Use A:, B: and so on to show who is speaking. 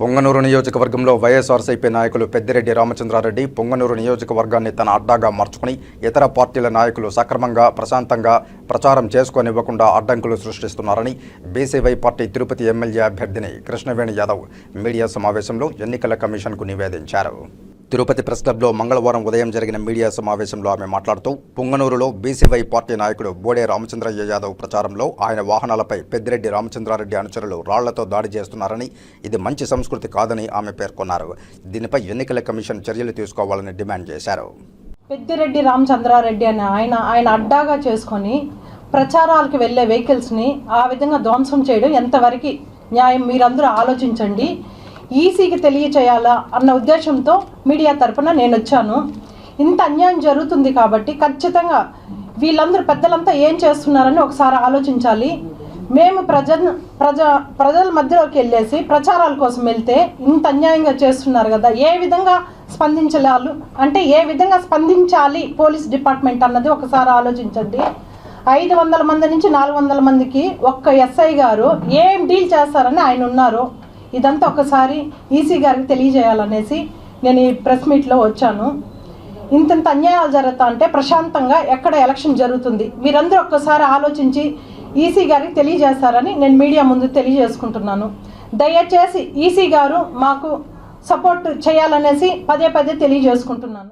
A: పొంగనూరు నియోజకవర్గంలో వైఎస్ఆర్సీపీ నాయకులు పెద్దిరెడ్డి రామచంద్రారెడ్డి పొంగనూరు నియోజకవర్గాన్ని తన అడ్డాగా మార్చుకుని ఇతర పార్టీల నాయకులు సక్రమంగా ప్రశాంతంగా ప్రచారం చేసుకోనివ్వకుండా అడ్డంకులు సృష్టిస్తున్నారని బీసీవై పార్టీ తిరుపతి ఎమ్మెల్యే అభ్యర్థిని కృష్ణవేణి యాదవ్ మీడియా సమావేశంలో ఎన్నికల కమిషన్కు నివేదించారు. తిరుపతి ప్రెస్ క్లబ్లో మంగళవారం ఉదయం జరిగిన మీడియా సమావేశంలో ఆమె మాట్లాడుతూ పుంగనూరులో బీసీవై పార్టీ నాయకుడు బోడే రామచంద్రయ్య యాదవ్ ప్రచారంలో ఆయన వాహనాలపై పెద్దిరెడ్డి రామచంద్రారెడ్డి అనుచరులు రాళ్ళతో దాడి చేస్తున్నారని ఇది మంచి సంస్కృతి కాదని ఆమె పేర్కొన్నారు. దీనిపై ఎన్నికల కమిషన్ చర్యలు తీసుకోవాలని డిమాండ్ చేశారు.
B: పెద్దిరెడ్డి రామచంద్రారెడ్డి అని ఆయన ఆయన అడ్డాగా చేసుకొని ప్రచారాలకు వెళ్ళే వెహికల్స్ని ఆ విధంగా ధ్వంసం చేయడం ఎంతవరకు న్యాయం మీరందరూ ఆలోచించండి. ఈసీకి తెలియచేయాలా అన్న ఉద్దేశంతో మీడియా తరపున నేను వచ్చాను ఇంత అన్యాయం జరుగుతుంది కాబట్టి ఖచ్చితంగా వీళ్ళందరూ పెద్దలంతా ఏం చేస్తున్నారని ఒకసారి ఆలోచించాలి. మేము ప్రజ ప్రజ ప్రజల మధ్యలోకి వెళ్ళేసి ప్రచారాల కోసం వెళ్తే ఇంత అన్యాయంగా చేస్తున్నారు కదా ఏ విధంగా స్పందించాలి అంటే ఏ విధంగా స్పందించాలి పోలీస్ డిపార్ట్మెంట్ అన్నది ఒకసారి ఆలోచించండి. ఐదు వందల మంది నుంచి నాలుగు వందల మందికి ఒక్క ఎస్ఐ గారు ఏం డీల్ చేస్తారని ఆయన ఉన్నారు. ఇదంతా ఒకసారి ఈసీ గారికి తెలియజేయాలనేసి నేను ఈ ప్రెస్ మీట్లో వచ్చాను. ఇంతంత అన్యాయాలు జరుగుతా అంటే ప్రశాంతంగా ఎక్కడ ఎలక్షన్ జరుగుతుంది? మీరందరూ ఒక్కసారి ఆలోచించి ఈసీ గారికి తెలియజేస్తారని నేను మీడియా ముందు తెలియజేసుకుంటున్నాను. దయచేసి ఈసీ గారు మాకు సపోర్ట్ చేయాలనేసి పదే పదే తెలియజేసుకుంటున్నాను.